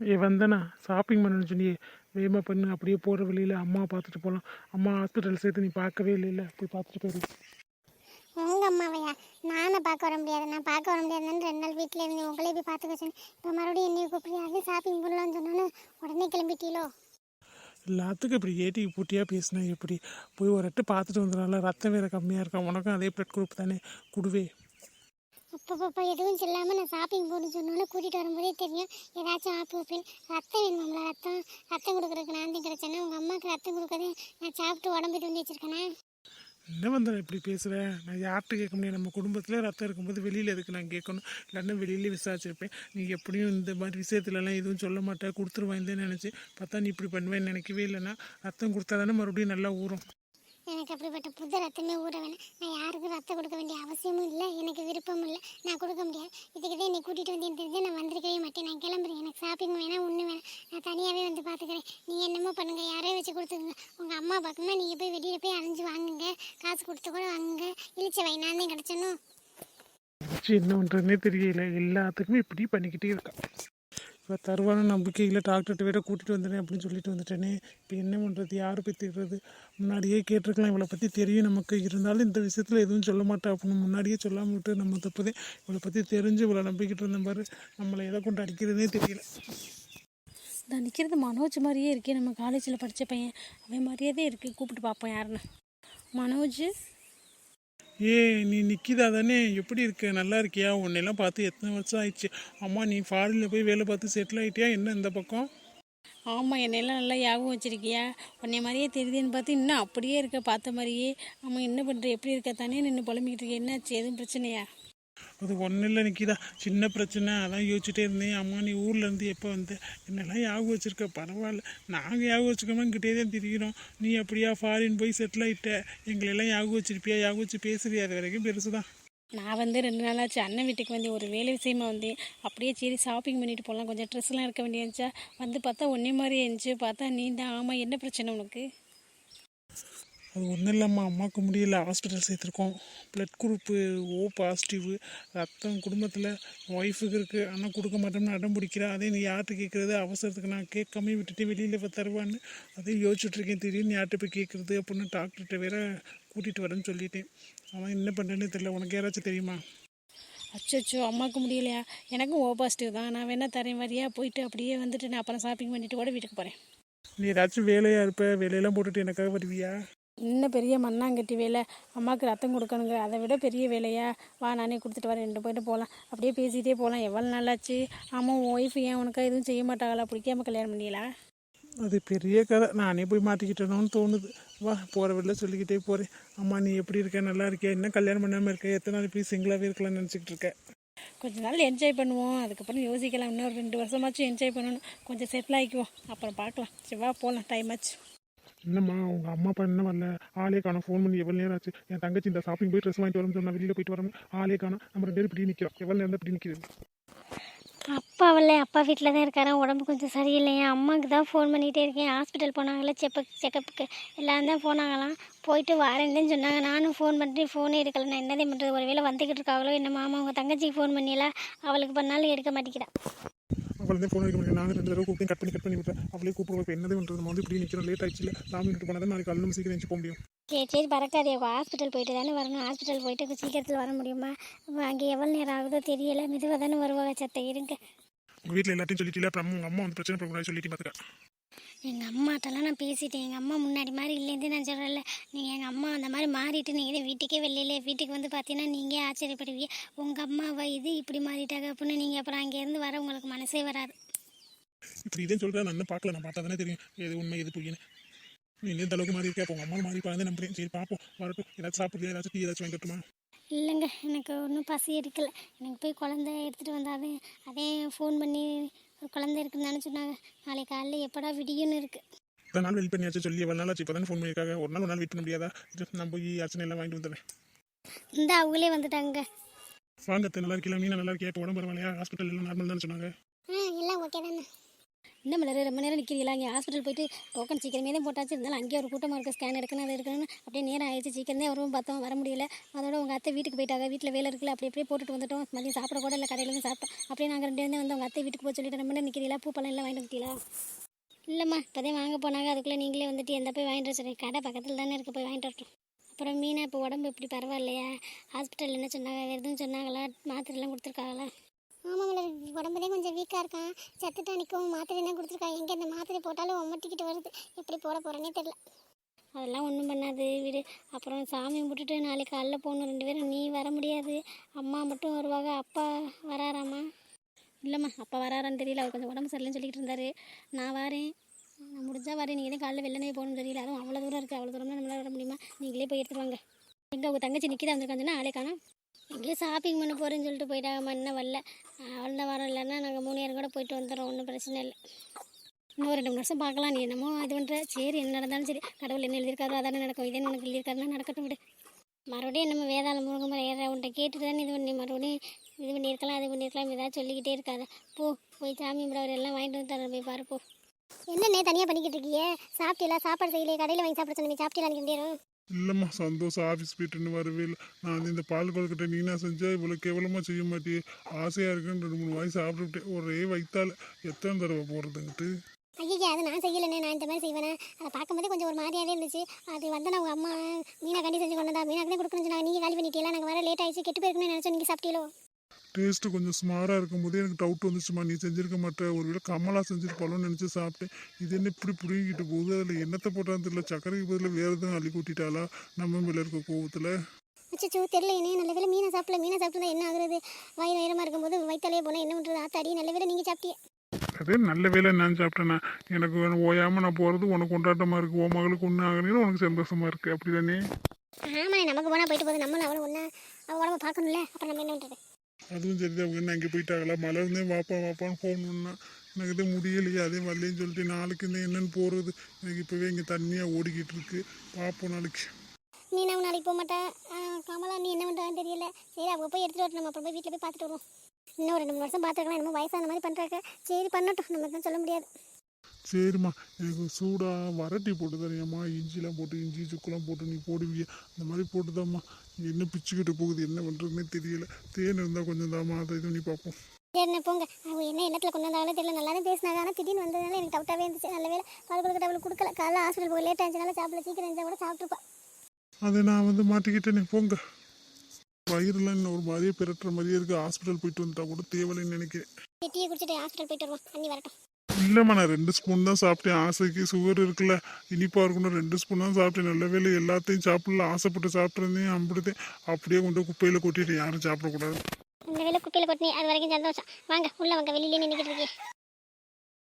ஏ வந்தனா shopping பண்ணணும்னு சொன்னியே வேகமாக பண்ணு அப்படியே போகிற வழியில் அம்மாவை பார்த்துட்டு போகலாம் அம்மா ஹாஸ்பிட்டல் சேர்த்து நீ பார்க்கவே இல்லைல்ல போய் பார்த்துட்டு போயிரு. உங்க அம்மாவையா நானும் பார்க்க வர முடியாது. நான் பார்க்க வர முடியாதுன்னு ரெண்டு நாள் வீட்டில் இருந்து உங்களே போய் பார்த்துக்க சொன்னேன். இப்போ மறுபடியும் என்னைய கூப்பிட்டு ஷாப்பிங் பண்ணலாம்னு சொன்னாலும் உடனே கிளம்பிட்டீங்களோ எல்லாத்துக்கும் இப்படி ஏட்டி பூட்டியாக பேசினா எப்படி? போய் ஒரு எட்டு பார்த்துட்டு வந்துடலாம் ரத்தம் வேறு கம்மியாக இருக்கான் உனக்கும் அதே பிளட் குரூப் தானே? குடுவே. அப்பப்போ எதுவும் சொல்லாமல் நான் ஷாப்பிங் போகணும்னு சொன்னோன்னே கூட்டிகிட்டு வரும்போதே தெரியும். ஏதாச்சும் ஆப்பு வைப்பேன் ரத்தம் வேணுமாம்ல ரத்தம்? ரத்தம் கொடுக்குறதுக்கு நான் தான் கிடச்சேன்னா உங்கள் அம்மாவுக்கு ரத்தம் கொடுக்கறதே நான் சாப்பிட்டு உடம்பு வந்து வச்சிருக்கேனே? என்ன வந்தா இப்படி பேசுகிறேன் நான் யார்கிட்ட கேட்க முடியும்? நம்ம குடும்பத்தில் ரத்தம் இருக்கும்போது வெளியில் எதுக்கு நான் கேட்கணும்? இல்லைன்னா வெளியிலே விசாரிச்சிருப்பேன் நீ எப்படியும் இந்த மாதிரி விஷயத்துலலாம் எதுவும் சொல்ல மாட்டேன். கொடுத்துருவாய்ந்தே நினச்சி. பார்த்தா நீ இப்படி பண்ணுவேன்னு நினைக்கவே இல்லைன்னா ரத்தம் கொடுத்தா தானே மறுபடியும் நல்லா ஊறும். எனக்கு அப்படிப்பட்ட புது ரத்தமே ஊற வேணாம். நான் யாருக்கும் ரத்தம் கொடுக்க வேண்டிய அவசியமும் இல்லை. எனக்கு விருப்பமும் இல்லை. நான் கொடுக்க முடியாது. இதுக்கு தான் என்னை கூட்டிகிட்டு வந்து தெரிஞ்சு நான் வந்திருக்கவே மாட்டேன். நான் கிளம்புறேன். எனக்கு ஷாப்பிங் வேணாம் ஒன்று வேணாம். நான் தனியாகவே வந்து பார்த்துக்கிறேன் நீ என்னமோ பண்ணுங்க. யாரையும் வச்சு கொடுத்துருங்க. உங்கள் அம்மா பார்க்கணுமா நீங்கள் போய் வெளியில் போய் அலைஞ்சு வாங்குங்க. காசு கொடுத்து கூட வாங்குங்க. இழிச்ச வை நான் தான் கிடச்சனும் என்ன பண்ணுறதுனே தெரியல. எல்லாத்துக்குமே இப்படி பண்ணிக்கிட்டே இருக்கா. இப்போ தருவான நம்பிக்கையில் டாக்டர்கிட்ட வேற கூட்டிகிட்டு வந்துட்டேன் அப்படின்னு சொல்லிட்டு வந்துட்டேனே. இப்போ என்ன பண்ணுறது யார் போய் தேடுறது? முன்னாடியே கேட்டிருக்கலாம் இவளை பற்றி தெரியும் நமக்கு. இருந்தாலும் இந்த விஷயத்தில் எதுவும் சொல்ல மாட்டா. அப்படின்னு முன்னாடியே சொல்லாமல் விட்டு நம்ம தப்புதே இவளை பற்றி தெரிஞ்சு இவளை நம்பிக்கிட்டு இருந்த பாரு நம்மளை எதை கொண்டு அடிக்கிறதுனே தெரியல. நான் நிற்கிறது மனோஜ் மாதிரியே இருக்கே. நம்ம காலேஜில் படித்த பையன் அவன் மாதிரியே தான் இருக்குது கூப்பிட்டு பார்ப்போம் யாருன்னு. மனோஜ் ஏ நீ நிக்கிதா தானே? எப்படி இருக்க? நல்லா இருக்கியா? உன்னையெல்லாம் பார்த்து எத்தனை வருஷம் ஆயிடுச்சு. அம்மா நீ ஃபாரினில் போய் வேலை பார்த்து செட்டில் ஆகிட்டியா என்ன இந்த பக்கம்? ஆமாம் என்னையெல்லாம் நல்லா ஞாபகம் வச்சிருக்கியா? உன்னை மாதிரியே தெரியுதுன்னு பார்த்து இன்னும் அப்படியே இருக்க பார்த்த மாதிரியே. ஆமாம் என்ன பண்ணுற எப்படி இருக்க? தானே நின்று புலம்பிக்கிட்டு இருக்க. என்னாச்சு? எதுவும் பிரச்சனையா? அது ஒன்றும் இல்லை நிற்கிதா சின்ன பிரச்சனை அதான் யோசிச்சுட்டே இருந்தேன். அம்மா நீ ஊர்லேருந்து எப்போ வந்த? என்னெல்லாம் யாகம் வச்சிருக்க? பரவாயில்ல. நாங்கள் யாகம் வச்சுக்கோமா கிட்டே தான் திரிகிறோம் நீ அப்படியா ஃபாரின் போய் செட்டில் ஆகிட்ட எங்களெல்லாம் யாகம் வச்சிருப்பியா? யாகம் வச்சு பேசுறியா அது வரைக்கும் பெருசு தான் நான் வந்து ரெண்டு நாளாச்சு அண்ணன் வீட்டுக்கு வந்து ஒரு வேலை விஷயமா வந்தேன். அப்படியே சரி ஷாப்பிங் பண்ணிட்டு போகலாம் கொஞ்சம் ட்ரெஸ்லாம் இருக்க வேண்டியிருந்துச்சா? வந்து பார்த்தா ஒன்றே மாதிரி இருந்துச்சு. பார்த்தா நீ தான். ஆமாம் என்ன பிரச்சனை உனக்கு? அது ஒன்றும் இல்லைம்மா அம்மாவுக்கு முடியல ஹாஸ்பிட்டல் சேர்த்துருக்கோம். ப்ளட் குரூப்பு ஓ பாசிட்டிவ் ரத்தம் குடும்பத்தில் ஒய்ஃபுக்கு இருக்குது ஆனால் கொடுக்க மாட்டோம்னு அடம் பிடிக்கிறா. அதே நீ யார்கிட்ட கேட்குறது அவசரத்துக்கு நான் கேட்காம விட்டுட்டு வெளியில் இப்போ தருவான்னு அதே யோசிச்சுட்ருக்கேன் திடீர்னு யார்கிட்ட போய் கேட்குறது அப்படின்னு டாக்டர்கிட்ட வேற கூட்டிகிட்டு வரேன்னு சொல்லிட்டேன். அவன் என்ன பண்ணுறேன்னு தெரியல. உனக்கு யாராச்சும் தெரியுமா? அச்சோ அம்மாவுக்கு முடியலையா? எனக்கும் ஓ பாசிட்டிவ் தான். நான் வேணா தரேன் மாதிரியா போயிட்டு அப்படியே வந்துட்டு நான் அப்புறம் ஷாப்பிங் பண்ணிட்டு கூட வீட்டுக்கு போகிறேன் நீ ஏதாச்சும் வேலையாக இருப்ப? வேலையெல்லாம் போட்டுட்டு எனக்காக வருவியா? இன்னும் பெரிய மண்ணாங்கட்டி வேலை? அம்மாவுக்கு ரத்தம் கொடுக்கணுங்க. அதை விட பெரிய வேலையா? வா நானே கொடுத்துட்டு வரேன். ரெண்டு போயிட்டு போகலாம் அப்படியே பேசிகிட்டே போகலாம் எவ்வளோ நாளாச்சு? ஆமாம் ஒய்ஃப் ஏன் உனக்கு எதுவும் செய்ய மாட்டாங்களா? பிடிக்காம கல்யாணம் பண்ணியலா? அது பெரிய கதை. நானே போய் மாட்டிக்கிட்டேனோன்னு தோணுது. வா போகிற வெளில சொல்லிக்கிட்டே போகிறேன் அம்மா நீ எப்படி இருக்க? நல்லா இருக்கியா? இன்னும் கல்யாணம் பண்ணாமல் இருக்க? எத்தனை நாள் போய் சிங்கிளாகவே இருக்கலாம்னு நினச்சிக்கிட்டு இருக்க? கொஞ்ச நாள் என்ஜாய் பண்ணுவோம். அதுக்கப்புறம் யோசிக்கலாம். இன்னும் ஒரு ரெண்டு வருஷமாச்சும் என்ஜாய் பண்ணணும். கொஞ்சம் செட்டில் ஆகிக்குவோம் அப்புறம் பார்க்கலாம். சரி வா போகலாம் டைம் ஆச்சு. என்னம்மா உங்கள் அம்மா அப்பா என்ன வரல. ஆளே காணும். ஃபோன் பண்ணி எவ்வளோ நேரம் ஆச்சு? என் தங்கச்சி இந்த ஷாப்பிங் போய் ட்ரெஸ் வாங்கிட்டு வரணும் சொன்னா வெளியில் போயிட்டு வரணும் ஆளே காணும். நம்ம ரெண்டு பேரும் இப்படி நிற்கிறோம் எவ்வளோ நேரம் இப்படி நிற்கிறது அப்பா வரல அப்பா வீட்டில் தான் இருக்காரன் உடம்பு கொஞ்சம் சரியில்லையா அம்மாவுக்கு தான் ஃபோன் பண்ணிகிட்டே இருக்கேன். ஹாஸ்பிட்டல் போனாங்களே செக்கப் செக்கப்புக்கு எல்லாரும் தான் போனாங்களாம். போயிட்டு வரேன்னு சொன்னாங்க. நானும் ஃபோன் பண்ணிட்டு ஃபோனே எடுக்கல. நான் என்னதே பண்ணுறது ஒரு வேளை வந்துக்கிட்டு இருக்காங்களோ என்ன மாமா உங்கள் தங்கச்சிக்கு ஃபோன் பண்ணியல. அவளுக்கு பண்ணாலும் எடுக்க மாட்டேங்கிறா. அவளே ஃபோன் அடிக்க முடியும். நாங்கள் ரெண்டு தடவை கூப்பிட்டு கட் பண்ணி கட் பண்ணி விட்டேன். அவளே கூப்பிடுவோம் இப்போ என்னதே பண்ணுறது நம்ம வந்து இப்படி நிற்கிறோம் லேட் ஆயிடுச்சு. நாலு மினிட் போனால் தான் நாளைக்கு காலையில் நம்ம சீக்கிரம் எழுந்து போக முடியும். சரி சரி பறக்காதே ஹாஸ்பிட்டல் போயிட்டு தானே வரணும். ஹாஸ்பிட்டல் போயிட்டு சீக்கிரத்தில் வர முடியுமா? அங்கே எவ்வளோ நேரம் ஆகுதோ தெரியல. மெதுவாக தானே வருவாங்க சத்த இருங்க. உங்கள் வீட்டில் எல்லாத்தையும் சொல்லிட்டு அப்புறம் உங்கள் அம்மா வந்து பிரச்சனை பண்ணக்கூடாது சொல்லிட்டு பார்த்துக்க எங்கள் அம்மாட்டெல்லாம் நான் பேசிட்டேன். எங்கள் அம்மா முன்னாடி மாதிரி இல்லைன்னு நான் சொல்கிறேன்ல நீங்கள் எங்கள் அம்மா அந்த மாதிரி மாறிட்டு நீங்கள் வீட்டுக்கே வெளியில வீட்டுக்கு வந்து பார்த்தீங்கன்னா நீங்கள் ஆச்சரியப்படுவீங்க. உங்கள் அம்மாவை இது இப்படி மாறிட்டாங்க அப்படின்னு நீங்கள் அப்புறம் அங்கேருந்து வர உங்களுக்கு மனசே வராது. இப்படி இதே சொல்கிறேன் நான் பார்க்கல. நான் பார்த்தா தானே தெரியும். எது உண்மை எது பொய்னு நீ இந்த அளவுக்கு மாறி இருக்கா உங்கள் அம்மா மாறி பாருங்க நம்புறேன். சரி பார்ப்போம் வரட்டும். ஏதாச்சும் சாப்பிடுறியா? ஏதாச்சும் டீ ஏதாச்சும் வாங்கிட்டுமா இல்லைங்க எனக்கு ஒன்றும் பசி எடுக்கல. எனக்கு போய் குழந்தை எடுத்துகிட்டு வந்தாவே அதே ஃபோன் பண்ணி ஒரு குழந்தை இருக்குன்னு தானே சொன்னாங்க. நாளைக்கு காலையில் எப்படா விடியும்னு இருக்குது இத்தனை நாள் வெயிட் பண்ணியாச்சு சொல்லி எவ்வளோ நாள் ஆச்சு இப்போ தானே ஃபோன் பண்ணியிருக்காங்க. ஒரு நாள் ஒரு நாள் வெயிட் பண்ண முடியாதா? நான் போய் அர்ச்சனை எல்லாம் வாங்கிட்டு வந்துடுறேன். இந்த அவங்களே வந்துட்டாங்க. வாங்க அத்தை, நல்லா இருக்கலாம் நீ நல்லா இருக்கியா? இப்போ உடம்பு பரவாயில்லையா? ஹாஸ்பிட்டல் எல்லாம் நார்மல் தான் சொன்னாங்க. எல்லாம் ஓகே தானே. இன்னும் மலர் ரொம்ப நேரம் நிற்கிறீங்களா இங்கே ஹாஸ்பிட்டல் போயிட்டு டோக்கன் சீக்கிரமே தான் போட்டாச்சு. இருந்தாலும் அங்கேயே ஒரு கூட்டமாக இருக்குது ஸ்கேன் எடுக்கணும் அது எடுக்கணும்னு அப்படியே நேரம் ஆயிடுச்சு. சீக்கிரமே வருவோம் பார்த்தோம் வர முடியல. அதோட உங்கள் அத்தை வீட்டுக்கு போயிட்டாங்க. வீட்டில் வேலை இருக்குல்ல அப்படி அப்படியே போட்டுட்டு வந்துட்டோம். மதியம் சாப்பிட கூட இல்லை கடையில் சாப்பிட்டோம். அப்படியே நாங்கள் ரெண்டு பேரும் வந்து உங்கள் அத்தை வீட்டுக்கு போக சொல்லிட்டு ரொம்ப நேரம் நிற்கிறீங்களா பூப்பழம் எல்லாம் வாங்கிட்டு வந்துட்டீங்களா? இல்லைம்மா இப்போதே வாங்க போனாங்க. அதுக்குள்ளே நீங்களே வந்துட்டு எந்த போய் வாங்கிட்டு வர கடை பக்கத்தில் தானே இருக்குது போய் வாங்கிட்டு வரட்டும். அப்புறம் மீனா இப்போ உடம்பு இப்படி பரவாயில்லையா? ஹாஸ்பிட்டல் என்ன சொன்னாங்க? எதுவும் சொன்னாங்களா? மாத்திரைலாம் கொடுத்துருக்காங்களா? ஆமாம் மலர் உடம்புதே கொஞ்சம் வீக்காக இருக்கான். செத்துட்டா நிற்கவும் மாத்திரை என்ன கொடுத்துருக்கான். எங்கே இந்த மாத்திரை போட்டாலும் ஒம்மட்டிக்கிட்டு வருது. எப்படி போட போகிறேன்னே தெரில அதெல்லாம் ஒன்றும் பண்ணாது வீடு. அப்புறம் சாமி கும்பிட்டுட்டு நாளைக்கு காலைல போகணும். ரெண்டு பேரும் நீ வர முடியாது. அம்மா மட்டும் வருவாங்க. அப்பா வராராம்மா இல்லைம்மா அப்பா வராரான்னு தெரியல. அவர் கொஞ்சம் உடம்பு சரியில்லைன்னு சொல்லிக்கிட்டு இருந்தாரு. நான் வரேன். நான் முடிஞ்சா வரேன். நீங்கள் தான் காலைல வெள்ளனே போகணும்னு தெரியல. அதுவும் அவ்வளோ தூரம் இருக்குது அவ்வளோ தூரம்னா நம்மளால வர முடியுமா? நீங்களே போய் எடுத்துட்டு வாங்க. உங்கள் தங்கச்சி நிற்கிதா வந்திருக்காங்கன்னா ஆளே காணோம். எங்கேயோ ஷாப்பிங் பண்ண போகிறேன்னு சொல்லிட்டு போயிட்டாங்கம்மா. இன்னும் வரல. அவள் தான் வரோம் இல்லைன்னா நாங்கள் மூணு நேரம் கூட போயிட்டு வந்துடுறோம். ஒன்றும் பிரச்சனை இல்லை. இன்னும் ரெண்டு மூணு வருஷம் பார்க்கலாம். நீ என்னமோ இது பண்ணுற சரி என்ன நடந்தாலும் சரி. கடவுள் என்ன எழுதியிருக்காரோ அதானே நடக்கும். இதே உனக்கு எழுதியிருக்காருன்னா நடக்கட்டும் விடு. மறுபடியும் நம்ம வேதாளம் முருகன் ஏற உன்ட்ட கேட்டுட்டு தானே இது பண்ணி மறுபடியும் இது பண்ணியிருக்கலாம் அது பண்ணியிருக்கலாம். ஏதாவது சொல்லிக்கிட்டே இருக்காத. போ போய் சாமி கும்பிட எல்லாம் வாங்கிட்டு வந்து தரேன். போய் பாரு போ. என்னண்ணே தனியாக பண்ணிக்கிட்டு இருக்கியே? சாப்பிட்டீங்களா சாப்பாடு செய்யலையே. கடையில் வாங்கி சாப்பிட சொன்னீங்க சாப்பிட்டீங்களா நீங்கள் இல்லைம்மா சந்தோஷம். ஆஃபீஸ் போயிட்டுன்னு வரவே இல்லை நான் வந்து இந்த பால் கொழுக்கட்டை நீனா செஞ்சால் இவ்வளோ கேவலமாக செய்ய மாட்டியே. ஆசையாக இருக்குன்னு ரெண்டு மூணு வாய் சாப்பிட்டுட்டேன் ஒரே வைத்தால் எத்தனை தடவை போடுறதுங்கிட்டு ஐயா அது நான் செய்யலைண்ணே. நான் இந்த மாதிரி செய்வேனே? அதை பார்க்கும்போதே கொஞ்சம் ஒரு மாதிரியாவே இருந்துச்சு. அது வந்து நான் உங்கள் அம்மா மீனா கண்டி செஞ்சு கொண்டதா? மீனா தான் சொன்னாங்க. நீங்கள் காலி பண்ணிட்டீங்களா? நாங்கள் வர லேட் ஆயிடுச்சு. கெட்டு போயிருக்கணும்னு நினச்சோம். நீங்கள் சாப்பிட்டீங்களோ? டேஸ்ட்டு கொஞ்சம் ஸ்மாராக இருக்கும்போதே எனக்கு டவுட் வந்துச்சுமா நீ செஞ்சிருக்க மாட்டே. ஒருவேளை கமலா செஞ்சிருப்பாளோன்னு நினச்சி சாப்பிட்டேன். இது என்ன இப்படி புடுங்கிட்டு போகுது? அதில் என்னத்தை போட்டான்னு தெரியல. சர்க்கரைக்கு பதில் வேறு எதுவும் அள்ளி கொட்டிட்டாளா? நம்ம மேலே இருக்க கோவத்தில். அச்சோ தெரியலையே நல்ல வேலை மீனை சாப்பிடல. மீனை சாப்பிட்டா என்ன ஆகுறது? வயிறு வயிறமாக இருக்கும்போது வயிற்றாலே போனால் என்ன பண்ணுறது ஆத்தாடி நல்ல வேலை நீங்கள் சாப்பிட்டீங்க அதே நல்ல வேலை நான் சாப்பிட்டேன்னா எனக்கு ஓயாமல் நான் போகிறது உனக்கு கொண்டாட்டமாக இருக்குது உன் மகளுக்கு ஒன்று ஆகுறீங்க உனக்கு சந்தோஷமாக இருக்குது அப்படி தானே ஆமாண்ணே நமக்கு போனால் போயிட்டு போகுது. நம்மளும் அவளும் ஒன்றா அவள் உடம்ப பார்க்கணும்ல. அப்புறம் நம்ம என்ன பண்ணுறது அதுவும் சரி அவங்க என்ன அங்கே போயிட்டாங்களா? மலர்ந்தே வாப்பா வாப்பான்னு ஃபோன் பண்ணா. எனக்கு இது முடியலையே அதே வரலன்னு சொல்லிட்டு நாளைக்கு இந்த என்னன்னு போகிறது எனக்கு இப்போவே இங்கே தண்ணியாக ஓடிக்கிட்டு இருக்கு. பார்ப்போம் நாளைக்கு. மீனா நாளைக்கு போக மாட்டேன் கமலா நீ என்ன பண்ணுறான்னு தெரியல. சரி அவங்க போய் எடுத்துகிட்டு வரணும் நம்ம அப்புறம் போய் வீட்டில் போய் பார்த்துட்டு வருவோம். இன்னும் ஒரு ரெண்டு மூணு வருஷம் பார்த்துருக்கலாம். என்னமோ வயசான மாதிரி பண்ணுறாங்க சரி பண்ணட்டும். நம்ம தான் சொல்ல முடியாது. சரிம்மா. எனக்கு சூடாக வரட்டி போட்டு தரையம்மா இஞ்சிலாம் போட்டு இஞ்சி சுக்கெல்லாம் போட்டு நீ போடுவிய. அந்த மாதிரி போட்டுதாம்மா. என்ன பிச்சுக்கிட்டு போகுது? என்ன பண்ணுறதுனே தெரியல. தேன் இருந்தால் கொஞ்சம் தாம்மா. அதை இது பண்ணி பார்ப்போம். சரிண்ணே போங்க. அவங்க என்ன எண்ணத்தில் கொண்டு வந்தாங்களோ தெரியல. நல்லா தான் பேசினாங்க. ஆனால் திடீர்னு வந்ததுனால எனக்கு டவுட்டாகவே இருந்துச்சு. நல்ல வேலை பால் கொடுக்க அவளுக்கு கொடுக்கல. காலைல ஹாஸ்பிட்டல் போய் லேட் ஆச்சுனால சாப்பிட சீக்கிரம் இருந்தால் கூட சாப்பிட்ருப்பா அதை நான் வந்து மாட்டிக்கிட்டேனே. போங்க. வயிறுலாம் இன்னும் ஒரு மாதிரியே பிறட்டுற மாதிரியே இருக்குது ஹாஸ்பிட்டல் போயிட்டு வந்துட்டா கூட தேவையில்லைன்னு நினைக்கிறேன். டீயை குடிச்சிட்டு ஹாஸ்பிட்டல் போயிட்டு வருவோம். அண்ணி வரட்டும். இல்லைம்மா நான் ரெண்டு ஸ்பூன் தான் சாப்பிட்டேன். ஆசைக்கு சுகர் இருக்குல்ல. இனிப்பாக இருக்கணும். ரெண்டு ஸ்பூன் தான் சாப்பிட்டேன். நல்ல வேலை எல்லாத்தையும் சாப்பிடல. ஆசைப்பட்டு சாப்பிட்ருந்தேன் அம்பிடுதேன். அப்படியே கொண்டு குப்பையில் கொட்டிட்டு யாரும் சாப்பிடக்கூடாது. நல்ல வேலை குப்பையில் கொட்டினேன். அது வரைக்கும் சந்தோஷம். வாங்க உள்ள வாங்க. வெளியிலே நின்றுக்கிட்டு